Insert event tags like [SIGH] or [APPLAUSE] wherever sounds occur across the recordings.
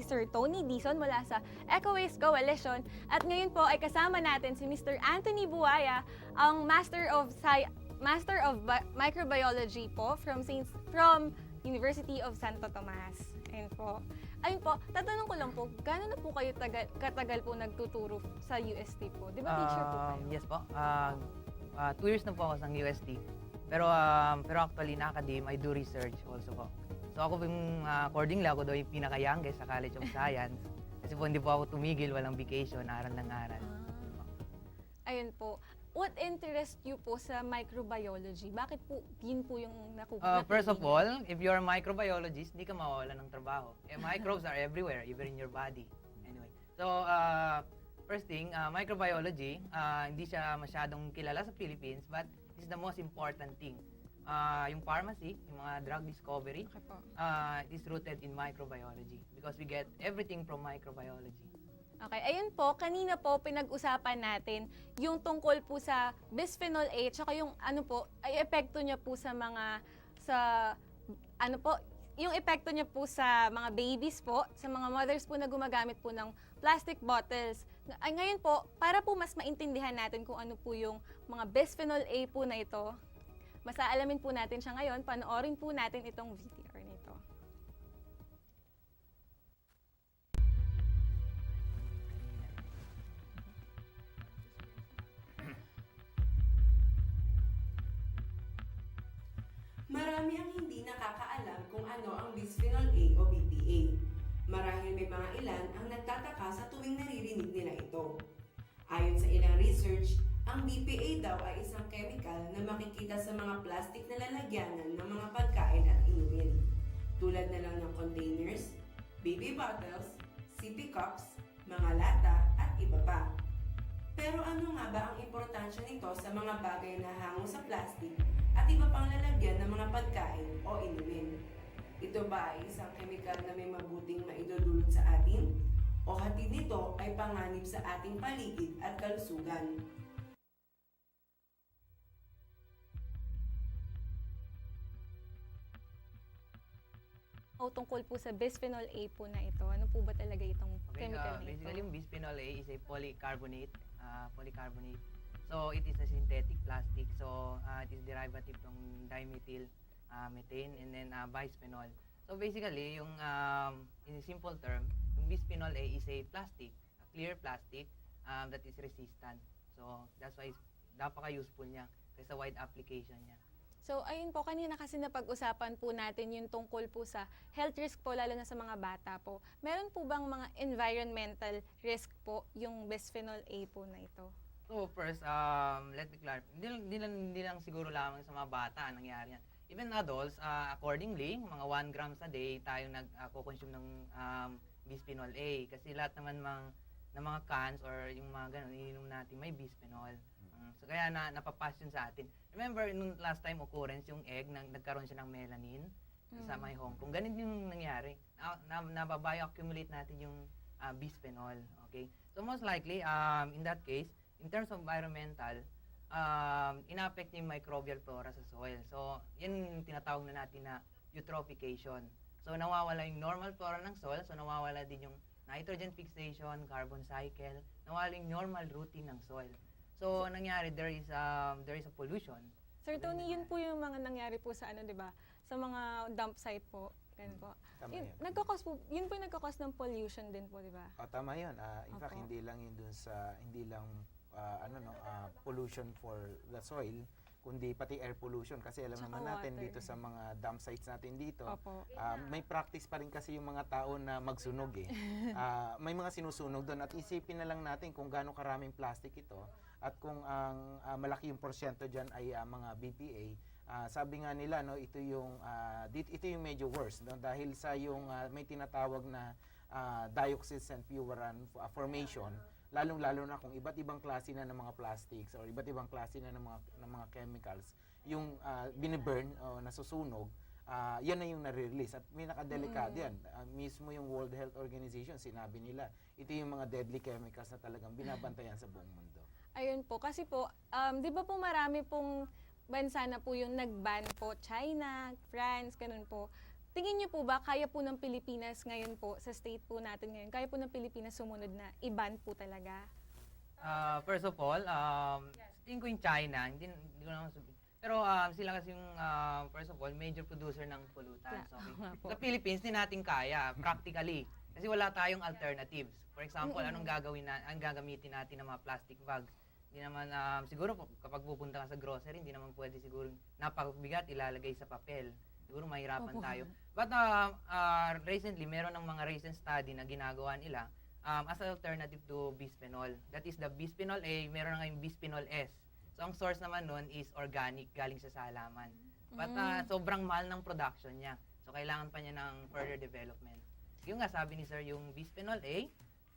si Sir Tony Dizon mula sa Eco Waste Coalition at ngayon po ay kasama natin si Mr. Anthony Buaya, ang Master of Sci- Master of Bi- Microbiology po from Saint from University of Santo Tomas. Ayun po. Ayun po, tatanong ko lang po, gaano na po kayo tagal, katagal po nagtuturo sa UST po? Di ba teacher po kayo? Um, yes po. Uh, uh, two years na po ako sa UST. Pero um, pero actually na academe, I do research also po. So ako yung uh, accordingly ako daw yung pinaka-youngest sa College of Science. Kasi po hindi po ako tumigil, walang vacation, aral ng aral. Ah. Ayun po. What interest you po sa microbiology? Bakit po yun po yung naku- Uh, first of all, if you're a microbiologist, hindi ka mawawala ng trabaho. Eh, microbes are everywhere, even in your body. Anyway, so uh, first thing, uh, microbiology, uh, hindi siya masyadong kilala sa Philippines, but it's the most important thing. Uh, yung pharmacy, yung mga drug discovery, Okay po. uh, is rooted in microbiology because we get everything from microbiology. Okay, ayun po, kanina po pinag-usapan natin yung tungkol po sa bisphenol A tsaka yung ano po, ay epekto niya po sa mga sa ano po, yung epekto niya po sa mga babies po, sa mga mothers po na gumagamit po ng plastic bottles. Ay ngayon po, para po mas maintindihan natin kung ano po yung mga bisphenol A po na ito, mas aalamin po natin siya ngayon, panoorin po natin itong VTR nito. Marami ang hindi nakakaalam kung ano ang bisphenol A o BPA. Marahil may mga ilan ang nagtataka sa tuwing naririnig nila ito. Ayon sa ilang research, ang BPA daw ay isang chemical na makikita sa mga plastic na lalagyanan ng mga pagkain at inumin. Tulad na lang ng containers, baby bottles, sippy cups, mga lata at iba pa. Pero ano nga ba ang importansya nito sa mga bagay na hango sa plastic at iba pang lalagyan ng mga pagkain o inumin? Ito ba ay isang kemikal na may mabuting maidudulot sa atin? O hatid nito ay panganib sa ating paligid at kalusugan? O tungkol po sa bisphenol A po na ito, ano po ba talaga itong Okay, chemical uh, na ito? basically yung bisphenol A is a polycarbonate, uh, polycarbonate. So it is a synthetic plastic. So uh, it is derivative from dimethyl uh, methane and then uh, bisphenol. So basically, yung um, in a simple term, yung bisphenol A is a plastic, a clear plastic um, that is resistant. So that's why it's- napaka-useful niya kasi sa wide application niya. So, ayun po, kanina kasi napag-usapan po natin yung tungkol po sa health risk po, lalo na sa mga bata po. Meron po bang mga environmental risk po yung bisphenol A po na ito? So first, um, let me clarify. Hindi, hindi, lang, hindi lang siguro lamang sa mga bata ang nangyari yan. Even adults, uh, accordingly, mga 1 grams a day tayo nag-consume ng um, bisphenol A. Kasi lahat naman mga, ng mga cans or yung mga ganun, ininom natin, may bisphenol. So kaya na, napapass yun sa atin. Remember, nung last time occurrence, yung egg, nag, nagkaroon siya ng melanin sa Mm. may Hong Kong. Ganun yung nangyari. Na, na, nababio-accumulate natin yung uh, bisphenol. Okay? So most likely, um, in that case, in terms of environmental, um, ina-affect yung microbial flora sa soil. So, yan yung tinatawag na natin na eutrophication. So, nawawala yung normal flora ng soil. So, nawawala din yung nitrogen fixation, carbon cycle, nawawala yung normal routine ng soil. So, nangyari, there is, um, there is a pollution. Sir Tony, yun po yung mga nangyari po sa ano, di ba? Sa mga dump site po. Ganun po. Tama Yun, yun. nagkakos po, yun po yung nagkakos ng pollution din po, di ba? Oh, tama yun. Ah, in fact, Opo. hindi lang yun dun sa, hindi lang ah, ano no, ah, pollution for the soil, kundi pati air pollution. Kasi alam Tsaka naman natin water. dito sa mga dump sites natin dito, Opo. ah, may practice pa rin kasi yung mga tao na magsunog eh. [LAUGHS] Ah, may mga sinusunog doon at isipin na lang natin kung gaano karaming plastic ito at kung ang ah, malaki yung porsyento diyan ay ah, mga BPA. Ah, sabi nga nila no, ito yung ah, dit- ito yung medyo worse no, dahil sa yung ah, may tinatawag na ah, dioxins and furan formation lalong-lalo na kung iba't ibang klase na ng mga plastics or iba't ibang klase na ng mga ng mga chemicals yung uh, biniburn o nasusunog ah, yan na yung nare-release at may nakadelikado Mm. yan Ah, mismo yung World Health Organization sinabi nila ito yung mga deadly chemicals na talagang binabantayan sa buong mundo Ayun po, kasi po, um, di ba po marami pong bansa na po yung nag-ban po, China, France, ganun po. tingin niyo po ba, kaya po ng Pilipinas ngayon po, sa state po natin ngayon, kaya po ng Pilipinas sumunod na i-ban po talaga? Ah, first of all, um, tingin ko yung China, hindi, hindi ko naman sabihin. Pero um, sila kasi yung, um, first of all, major producer ng pollutants. Yeah, Okay? [LAUGHS] Sa Philippines, hindi natin kaya, practically. Kasi wala tayong alternatives. For example, anong gagawin na, ang gagamitin natin ng mga plastic bags? Hindi naman, um, siguro kapag pupunta ka sa grocery, hindi naman pwede siguro napakabigat ilalagay sa papel. Siguro mahirapan Opo. tayo. But uh, uh, recently, meron ng mga recent study na ginagawa nila um, as an alternative to bisphenol. That is the bisphenol A, meron na ngayong bisphenol S. So ang source naman nun is organic, galing sa halaman. But uh, Mm. sobrang mahal ng production niya. So kailangan pa niya ng further development. Yung nga sabi ni sir, yung bisphenol A,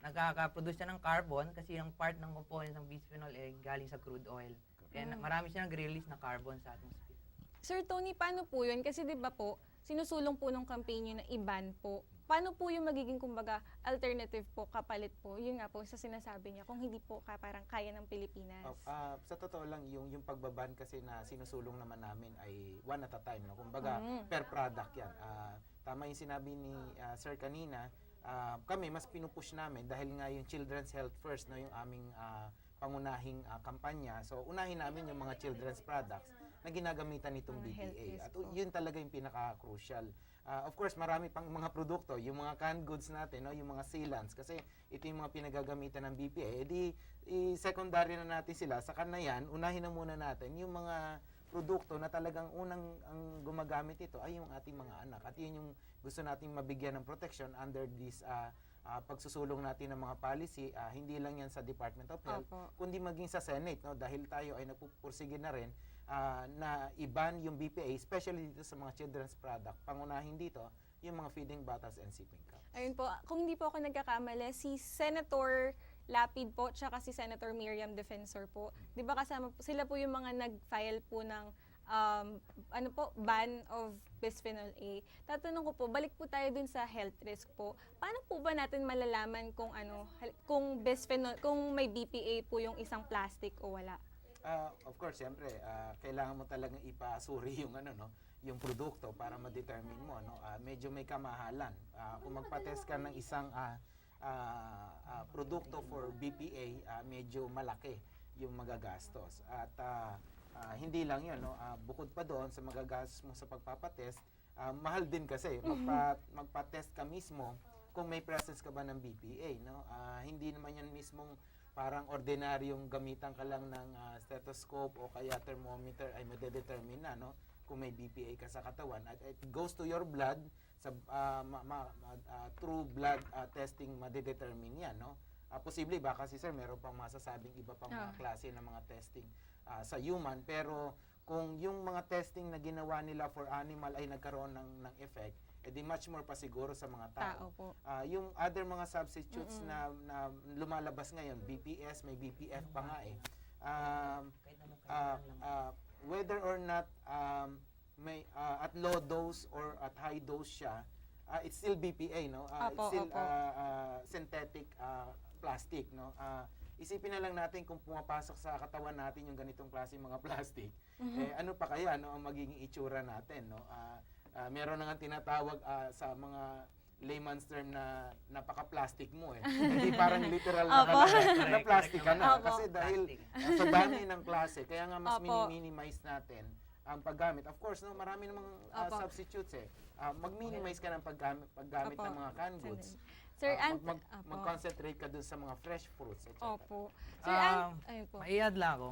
nagkaka-produce siya ng carbon kasi yung part ng component ng bisphenol A galing sa crude oil. Kaya na- Mm. marami siya nag-release na carbon sa atmosphere. Sir Tony, paano po yun? Kasi di ba po, sinusulong po ng campaign nyo na i-ban po. Paano po yung magiging, kumbaga, alternative po, kapalit po? Yun nga po, sa sinasabi niya, kung hindi po ka, parang kaya ng Pilipinas. Oh, ah, sa totoo lang, yung, yung pagbaban kasi na sinusulong naman namin ay one at a time. No? Kumbaga, Mm. per product yan. Ah, tama yung sinabi ni ah, Sir kanina, ah, kami mas pinupush namin dahil nga yung children's health first, no, yung aming ah, pangunahing ah, kampanya. So, unahin namin yung mga children's products na ginagamitan nitong BPA. At yun talaga yung pinaka-crucial. Ah, of course, marami pang mga produkto, yung mga canned goods natin, no, yung mga sealants, kasi ito yung mga pinagagamitan ng BPA. Eh di, i-secondary na natin sila. Sa na yan, unahin na muna natin yung mga produkto na talagang unang ang gumagamit ito ay yung ating mga anak. At yun yung gusto nating mabigyan ng protection under this ah, ah, pagsusulong natin ng mga policy. Ah, hindi lang yan sa Department of Health, Opo. kundi maging sa Senate. No? Dahil tayo ay nagpupursige na rin ah, na i-ban yung BPA, especially dito sa mga children's product. Pangunahin dito, yung mga feeding bottles and sipping cups. Ayun po, kung hindi po ako nagkakamali, si Senator Lapid po, tsaka si Senator Miriam Defensor po. Di ba kasama sila po yung mga nag-file po ng um, ano po, ban of bisphenol A. Tatanong ko po, balik po tayo dun sa health risk po. Paano po ba natin malalaman kung ano, kung bisphenol, kung may BPA po yung isang plastic o wala? Ah, of course, siyempre, ah, kailangan mo talagang ipasuri [LAUGHS] yung ano no, yung produkto para ma-determine mo no. Ah, medyo may kamahalan. Ah, kung magpa-test ka ng isang ah, ah, ah, produkto for BPA, ah, medyo malaki yung magagastos. At ah, ah, hindi lang 'yun no, ah, bukod pa doon sa magagastos mo sa pagpapatest, ah, mahal din kasi magpa magpa-test ka mismo kung may presence ka ba ng BPA no. Ah, hindi naman 'yan mismong parang ordinaryong gamitan ka lang ng ah, stethoscope o kaya thermometer ay madedetermine na no kung may BPA ka sa katawan at it goes to your blood sa ah, ma- ma- ma- ah, through blood ah, testing madedetermine yan no Ah, posible baka si sir meron pang masasabing iba pang mga klase ng mga testing ah, sa human pero kung yung mga testing na ginawa nila for animal ay nagkaroon ng ng effect edi much more pa siguro sa mga Tao po. Ah, yung other mga substitutes na, na lumalabas ngayon, BPS, may BPF pa nga eh. Um, kailangan lang. ah, whether or not um, may ah, at low dose or at high dose siya, ah, it's still BPA, no? Ah, Opo, it's still opo. ah, ah, synthetic ah, plastic, no? Ah, isipin na lang natin kung pumapasok sa katawan natin yung ganitong klase mga [LAUGHS] plastic, Mm-hmm. eh, ano pa kaya no ang magiging itsura natin, no? Ah, ah, meron na nga tinatawag ah, sa mga layman's term na napaka-plastic mo eh. Hindi parang literal na, Opo. na, na Correct, plastic ka na. naman. Kasi Opo. dahil ah, sa dami ng klase, kaya nga mas Opo. mini-minimize natin ang paggamit. Of course, no, marami namang Opo. substitutes eh. Ah, mag-minimize ka ng paggamit, paggamit Opo. ng mga canned goods. Sir, Ant, mag, mag, Opo. mag-concentrate ka dun sa mga fresh fruits, etc. Opo. Sir, Um, ayun po. Maiad lang ako.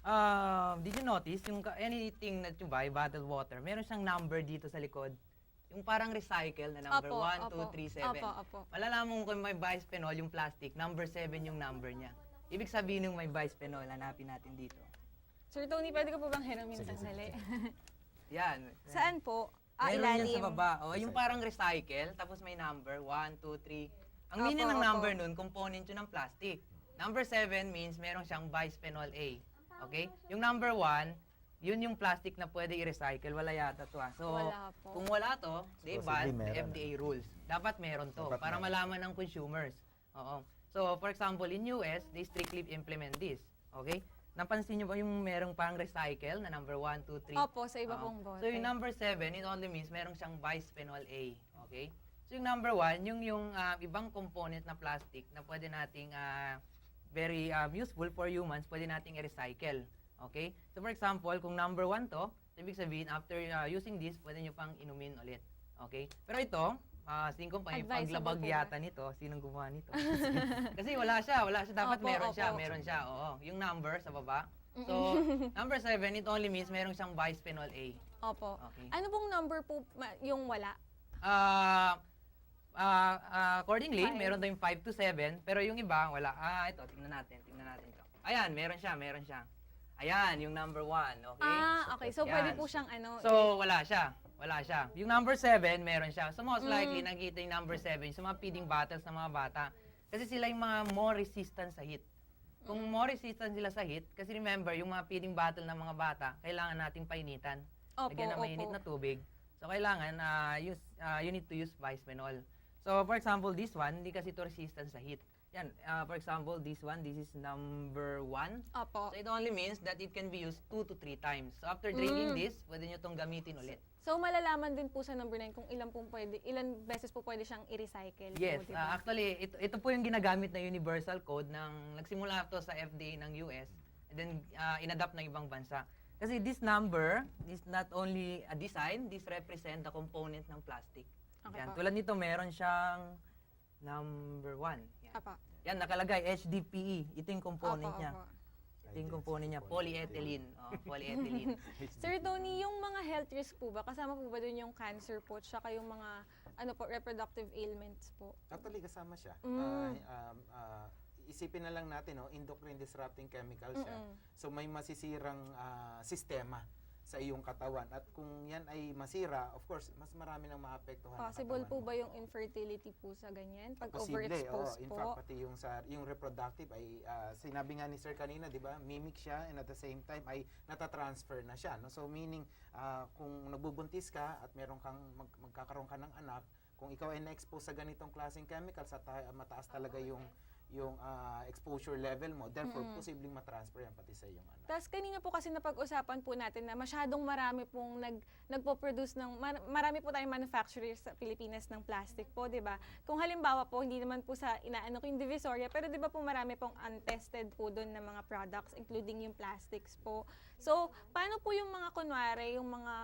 Um, did you notice, yung anything that you buy, bottled water, meron siyang number dito sa likod. Yung parang recycle na number Opo, 1, opo. 2, 3, 7. Opo, opo. Malalaman mo kung may bisphenol yung plastic, number 7 yung number niya. Ibig sabihin ng may bisphenol, hanapin natin dito. Sir Tony, pwede ko po bang hiramin sandali? Yan. Saan po? Ah, Meron yan ilalim. sa baba. O, yung parang recycle, tapos may number, 1, 2, 3. Ang Opo, meaning ng opo. number nun, component yun ng plastic. Number 7 means meron siyang bisphenol A. Okay? Yung number 1, yun yung plastic na pwede i-recycle. Wala yata to ah. So, Wala po. kung wala to, di ba, Supposedly meron, FDA rules. Dapat meron to Dapat para meron. malaman ng consumers. Oo. So, for example, in US, they strictly implement this. Okay? napansin niyo ba yung merong parang recycle na number 1, 2, 3? Opo, sa iba pong bote. So yung number 7, it only means merong siyang bisphenol A. Okay? So yung number 1, yung yung ah, ibang component na plastic na pwede nating ah, very um, useful for humans, pwede nating i-recycle. Okay? So for example, kung number 1 to, ibig sabihin after ah, using this, pwede nyo pang inumin ulit. Okay? Pero ito, uh, singko pa yung paglabag yata nito. Sinong gumawa nito? [LAUGHS] Kasi wala siya, wala siya. Dapat Opo, meron siya, opo. meron siya. Oo. Yung number sa baba. So, [LAUGHS] number 7, it only means merong siyang bisphenol A. Opo. Okay. Ano pong number po yung wala? Ah, ah, ah, accordingly, Five. meron daw yung 5 to 7, pero yung iba, wala. Ah, ito, tingnan natin, tingnan natin ito. Ayan, meron siya, meron siya. Ayan, yung number 1, okay? Ah, okay. So, Yan. pwede po siyang ano. So, wala siya. Wala siya. Yung number 7, meron siya. So, most Mm. likely, nakita yung number 7 sa mga feeding bottles ng mga bata. Kasi sila yung mga more resistant sa heat. Kung more resistant sila sa heat, kasi remember, yung mga feeding bottle ng mga bata, kailangan nating painitan. opo, Lagyan ng opo. mainit na tubig. So, kailangan, ah, use, ah, you need to use bisphenol. So, for example, this one, hindi kasi ito resistant sa heat. Yan, ah, for example, this one, this is number 1. Opo. So, it only means that it can be used 2 to 3 times. So, after drinking Mm. this, pwede nyo itong gamitin ulit. So, malalaman din po sa number 9 kung ilan pong pwede, ilan beses po pwede siyang i-recycle. Yes, po, diba? actually, ito, ito po yung ginagamit na universal code ng nagsimula ito sa FDA ng US and then ah, inadapt ng ibang bansa. Kasi this number is not only a design, this represent the component ng plastic. Okay Yan, po. tulad nito, meron siyang number 1. Yan. Apa. Yan, nakalagay HDPE. Ito yung component Opo, niya. opo. Ito yung component niya, polyethylene. Oh, polyethylene. [LAUGHS] Sir Tony, yung mga health risk po ba, kasama po ba dun yung cancer po, tsaka yung mga ano po, reproductive ailments po? Actually, kasama siya. Mm. Ah, um, ah, isipin na lang natin, no, endocrine disrupting chemical siya. Mm-mm. So may masisirang ah, sistema sa iyong katawan. At kung yan ay masira, of course, mas marami nang maapektuhan Possible po ba yung infertility po sa ganyan? Pag Posible, overexposed In po? fact, pati yung, sa, yung reproductive ay, ah, sinabi nga ni Sir kanina, di ba, mimic siya and at the same time ay natatransfer na siya. No? So meaning, ah, kung nagbubuntis ka at meron kang mag, magkakaroon ka ng anak, kung ikaw ay na-expose sa ganitong klaseng chemicals at mataas talaga yung yung ah, exposure level mo, therefore Mm-mm. posibleng matransfer yan pati sa iyong anak. Tapos kanina po kasi napag-usapan po natin na masyadong marami pong nag, nagpo-produce ng, mar- marami po tayong manufacturers sa Pilipinas ng plastic po, di ba? Kung halimbawa po, hindi naman po sa inaano ko yung divisoria, pero di ba po marami pong untested po doon na mga products, including yung plastics po. So, paano po yung mga kunwari, yung mga,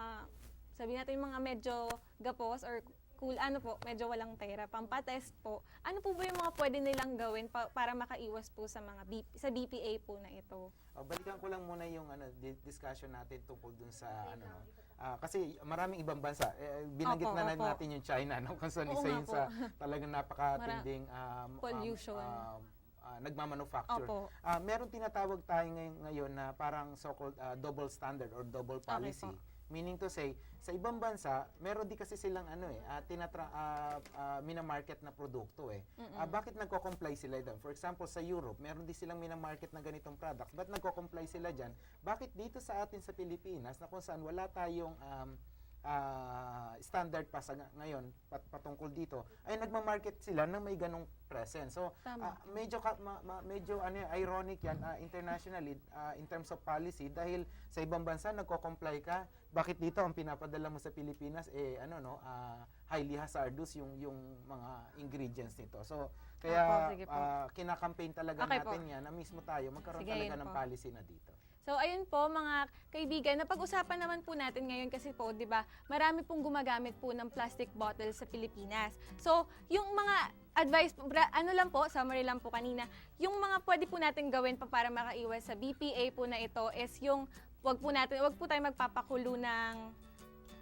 sabi natin yung mga medyo gapos or cool, ano po, medyo walang pera, pampatest po. Ano po ba yung mga pwede nilang gawin pa- para makaiwas po sa mga B- sa BPA po na ito? Oh, balikan ko lang muna yung ano di- discussion natin tungkol dun sa ano no. Ah, kasi maraming ibang bansa. Eh, binanggit Opo, na opo. natin yung China no kung saan isa yun sa talagang napakatinding um, um, Pollution. um, ah, nagmamanufacture. Opo. Ah, meron tinatawag tayo ngayon, ngayon na parang so-called ah, double standard or double Okay policy. po. Meaning to say, sa ibang bansa, meron di kasi silang ano eh, ah, tinatra, ah, ah, minamarket na produkto eh. Ah, bakit nagko-comply sila doon? For example, sa Europe, meron din silang minamarket na ganitong products. Ba't nagko-comply sila dyan? Bakit dito sa atin sa Pilipinas, na kung saan wala tayong um, ah, standard pa sa nga- ngayon pat, patungkol dito, ay nagmamarket sila ng may ganong presence. So, Tama. ah, medyo ka, ma- ma- medyo ano ironic yan ah, internationally ah, in terms of policy dahil sa ibang bansa nagko-comply ka, bakit dito ang pinapadala mo sa Pilipinas eh ano no, ah, highly hazardous yung yung mga ingredients nito. So, kaya Opo, po. ah, kinakampaign talaga Okay po. natin yan na mismo tayo magkaroon Sige, talaga ng po. policy na dito. So ayun po mga kaibigan, napag-usapan naman po natin ngayon kasi po, 'di ba? Marami pong gumagamit po ng plastic bottles sa Pilipinas. So, yung mga advice ano lang po, summary lang po kanina, yung mga pwede po natin gawin pa para makaiwas sa BPA po na ito is yung wag po natin, wag po tayo magpapakulo ng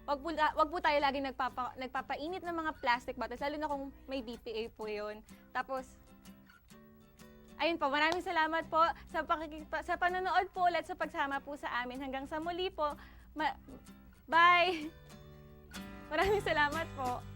Wag po, wag po tayo lagi nagpapa, nagpapainit ng mga plastic bottles, lalo na kung may BPA po yun. Tapos, Ayun po, maraming salamat po sa, pakikita, sa panonood po ulit sa pagsama po sa amin. Hanggang sa muli po. Ma- Bye! [LAUGHS] Maraming salamat po.